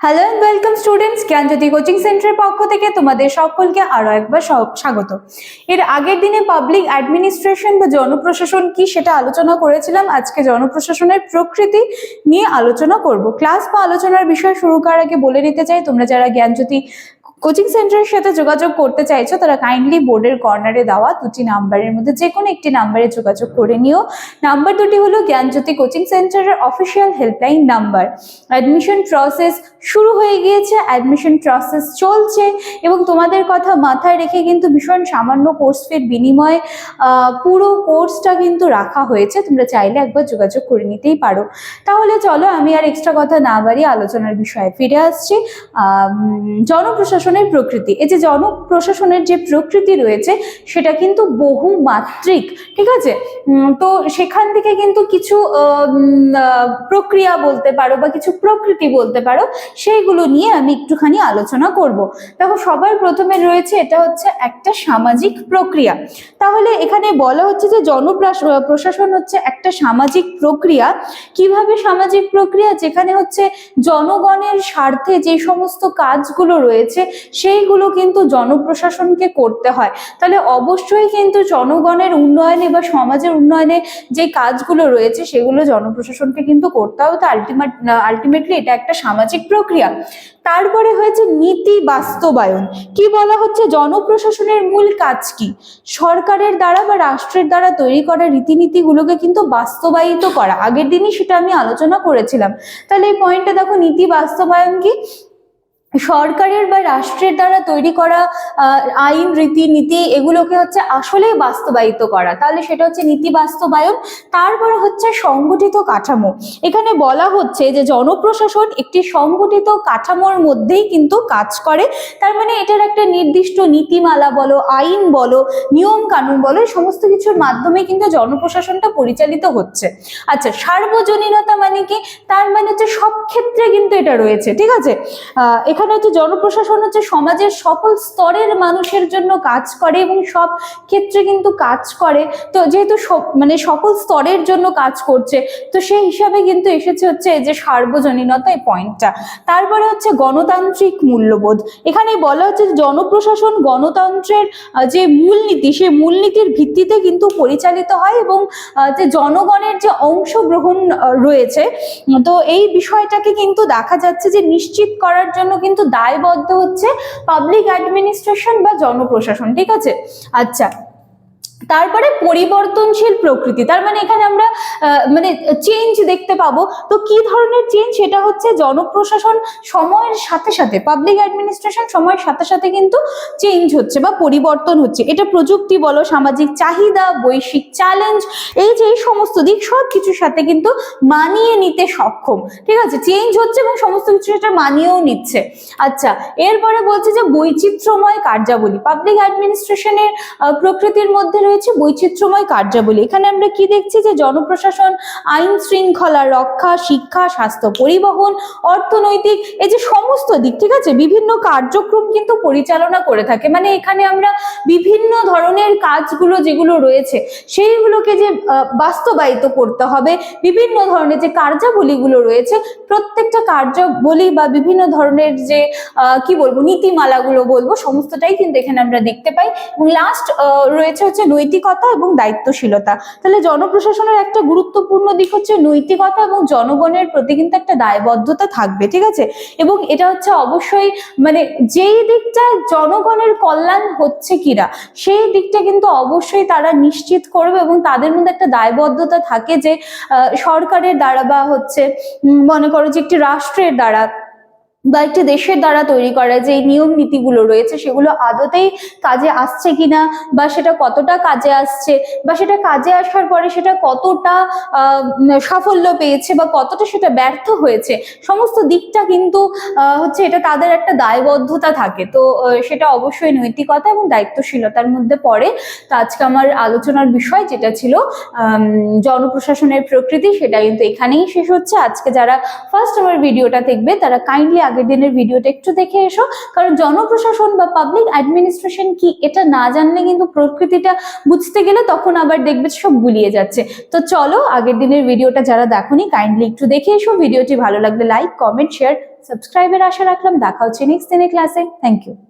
Hello and welcome students Gyanjyoti coaching সেন্টারের পক্ষ থেকে তোমাদের সকলকে আরও একবার স্বাগত। এর আগের দিনে পাবলিক অ্যাডমিনিস্ট্রেশন বা জনপ্রশাসন কি সেটা আলোচনা করেছিলাম, আজকে জনপ্রশাসনের প্রকৃতি নিয়ে আলোচনা করব। ক্লাস বা আলোচনার বিষয় শুরু করার আগে বলে নিতে চাই, তোমরা যারা জ্ঞানজ্যোতি কোচিং সেন্টারের সাথে যোগাযোগ করতে চাইছো তারা কাইন্ডলি বোর্ডের কর্নারে দেওয়া দুটি নাম্বারের মধ্যে যে কোনো একটি নাম্বারে যোগাযোগ করে নিও। নাম্বার দুটি হলো জ্ঞানজ্যোতি কোচিং সেন্টারের official helpline number admission process শুরু হয়ে গিয়েছে অ্যাডমিশন প্রসেস চলছে এবং তোমাদের কথা মাথায় রেখে কিন্তু ভীষণ সামান্য কোর্স ফির বিনিময়ে পুরো কোর্সটা কিন্তু রাখা হয়েছে তোমরা চাইলে একবার যোগাযোগ করে নিতেই পারো। তাহলে চলো আমি আর এক্সট্রা কথা না বাড়িয়ে আলোচনার বিষয়ে ফিরে আসছি। আম, জনপ্রশাসনের প্রকৃতি। এই যে জনপ্রশাসনের যে প্রকৃতি রয়েছে, সেটা কিন্তু বহুমাত্রিক, ঠিক আছে? তো সেখান থেকে কিন্তু কিছু প্রক্রিয়া বলতে পারো বা কিছু প্রকৃতি বলতে পারো, সেইগুলো নিয়ে আমি একটুখানি আলোচনা করব। দেখো, সবার প্রথমে রয়েছে এটা হচ্ছে একটা সামাজিক প্রক্রিয়া। তাহলে এখানে বলা হচ্ছে যে জনপ্রাস- প্রশাসন হচ্ছে একটা সামাজিক প্রক্রিয়া। কীভাবে সামাজিক প্রক্রিয়া? যেখানে হচ্ছে জনগণের স্বার্থে যে সমস্ত কাজগুলো রয়েছে সেইগুলো কিন্তু জনপ্রশাসনকে করতে হয়। তাহলে অবশ্যই কিন্তু জনগণের উন্নয়নে বা সমাজের উন্নয়নে যে কাজগুলো রয়েছে সেগুলো জনপ্রশাসনকে কিন্তু করতে হবে তো আলটিমেট আলটিমেটলি এটা একটা সামাজিক প্রক্রিয়া। তারপরে হয়েছে নীতি বাস্তবায়ন। কি বলা হচ্ছে? জনপ্রশাসনের মূল কাজ কি? সরকারের দ্বারা বা রাষ্ট্রের দ্বারা তৈরি করা রীতিনীতিগুলোকে কিন্তু বাস্তবায়িত করা। আগের দিনই সেটা আমি আলোচনা করেছিলাম। তাহলে এই পয়েন্টটা দেখো, নীতি বাস্তবায়ন কি? সরকারের বা রাষ্ট্রের দ্বারা তৈরি করা আইন, রীতিনীতি এগুলোকে হচ্ছে আসলেই বাস্তবায়িত করা। তাহলে সেটা হচ্ছে নীতি বাস্তবায়ন, তারপরে হচ্ছে সংগঠিত কাঠামো। এখানে বলা হচ্ছে যে জনপ্রশাসন একটি সংগঠিত কাঠামোর মধ্যেই কিন্তু কাজ করে। তার মানে এটার একটা নির্দিষ্ট নীতিমালা বলো, আইন বলো নিয়ম কানুন বলো সমস্ত কিছুর মাধ্যমে কিন্তু জনপ্রশাসনটা পরিচালিত হচ্ছে। আচ্ছা সার্বজনীনতা মানে কি? তার মানে হচ্ছে সব ক্ষেত্রে কিন্তু এটা রয়েছে, ঠিক আছে? এখানে হচ্ছে জনপ্রশাসন হচ্ছে সমাজের সকল স্তরের মানুষের জন্য কাজ করে এবং সব ক্ষেত্রে কিন্তু কাজ করে। তো যেহেতু মানে সকল স্তরের জন্য কাজ করছে, তো সেই হিসাবে কিন্তু এসেছে হচ্ছে যে সার্বজনীনতা এই পয়েন্টটা তারপরে হচ্ছে গণতান্ত্রিক মূল্যবোধ। এখানে বলা হচ্ছে জনপ্রশাসন গণতন্ত্রের যে মূলনীতি, সেই মূলনীতির ভিত্তিতে কিন্তু পরিচালিত হয় এবং যে জনগণের যে অংশগ্রহণ রয়েছে, তো এই বিষয়টাকে কিন্তু দেখা যাচ্ছে যে নিশ্চিত করার জন্য কিন্তু দায়বদ্ধ হচ্ছে পাবলিক অ্যাডমিনিস্ট্রেশন বা জনপ্রশাসন ঠিক আছে? আচ্ছা তারপরে পরিবর্তনশীল প্রকৃতি, তার মানে এখানে আমরা মানে চেঞ্জ দেখতে পাবো। তো কি ধরনের চেঞ্জ সেটা হচ্ছে জনপ্রশাসন সময়ের সাথে সাথে পাবলিক অ্যাডমিনিস্ট্রেশন সময়ের সাথে সাথে কিন্তু চেঞ্জ হচ্ছে বা পরিবর্তন হচ্ছে। এটা প্রযুক্তি বলো, সামাজিক চাহিদা, বৈশ্বিক চ্যালেঞ্জ এই যে এই সমস্ত দিক সব কিছুর সাথে কিন্তু মানিয়ে নিতে সক্ষম। ঠিক আছে? চেঞ্জ হচ্ছে এবং সমস্ত কিছু সেটা মানিয়েও নিচ্ছে। আচ্ছা এরপরে বলছে যে বৈচিত্র্যময় কার্যাবলী পাবলিক অ্যাডমিনিস্ট্রেশনের প্রকৃতির মধ্যে রয়েছে বৈচিত্র্যময় কার্যাবলী। এখানে আমরা কি দেখছি? যে জনপ্রশাসন, আইন শৃঙ্খলা রক্ষা, শিক্ষা, স্বাস্থ্য পরিবহন, অর্থনৈতিক, এই যে সমস্ত দিক, ঠিক আছে? বিভিন্ন কার্যক্রম কিন্তু পরিচালনা করে থাকে। মানে এখানে আমরা বিভিন্ন ধরনের কাজগুলো যেগুলো রয়েছে, সেইগুলোকে যে বাস্তবায়িত করতে হবে। বিভিন্ন ধরনের যে কার্যাবলীগুলো রয়েছে, প্রত্যেকটা কার্যাবলী বা বিভিন্ন ধরনের যে কি বলব, নীতিমালাগুলো বলব, সমস্তটাই কিন্তু এখানে আমরা দেখতে পাই। এবং লাস্ট রয়েছে হচ্ছে নৈতিকতা এবং দায়িত্বশীলতা। তাহলে জনপ্রশাসনের একটা গুরুত্বপূর্ণ দিক হচ্ছে নৈতিকতা এবং জনগণের প্রতি কিন্তু একটা দায়বদ্ধতা থাকবে, ঠিক আছে? এবং এটা হচ্ছে অবশ্যই মানে যেই দিকটা জনগণের কল্যাণ হচ্ছে কিনা, সেই দিকটা কিন্তু অবশ্যই তারা নিশ্চিত করবে এবং তাদের মধ্যে একটা দায়বদ্ধতা থাকে যে সরকারের দ্বারা বা হচ্ছে মনে করো যে একটি রাষ্ট্রের দ্বারা বা একটি দেশের দ্বারা তৈরি করা যে নিয়ম নীতিগুলো রয়েছে, সেগুলো আদতেই কাজে আসছে কিনা বা সেটা কতটা কাজে আসছে বা সেটা কাজে আসার পরে সেটা কতটা সাফল্য পেয়েছে বা কতটা সেটা ব্যর্থ হয়েছে, সমস্ত দিকটা কিন্তু হচ্ছে এটা তাদের একটা দায়বদ্ধতা থাকে। তো সেটা অবশ্যই নৈতিকতা এবং দায়িত্বশীলতার মধ্যে পড়ে। তো আজকে আমার আলোচনার বিষয় যেটা ছিল জনপ্রশাসনের প্রকৃতি, সেটা কিন্তু এখানেই শেষ হচ্ছে। আজকে যারা ফার্স্ট আমার ভিডিওটা দেখবে, তারা কাইন্ডলি আগের দিনের ভিডিওটা একটু দেখে এসো। কারণ জনপ্রশাসন বা পাবলিক অ্যাডমিনিস্ট্রেশন কি এটা না জানলে কিন্তু প্রকৃতিটা বুঝতে গেলে তখন আবার দেখবে সব গুলিয়ে যাচ্ছে। তো চলো আগের দিনের ভিডিওটা যারা দেখোনি কাইন্ডলি একটু দেখে এসো। ভিডিওটি ভালো লাগলে লাইক কমেন্ট শেয়ার সাবস্ক্রাইবের আশা রাখলাম। দেখা হচ্ছে নেক্সট দিনের ক্লাসে থ্যাংক ইউ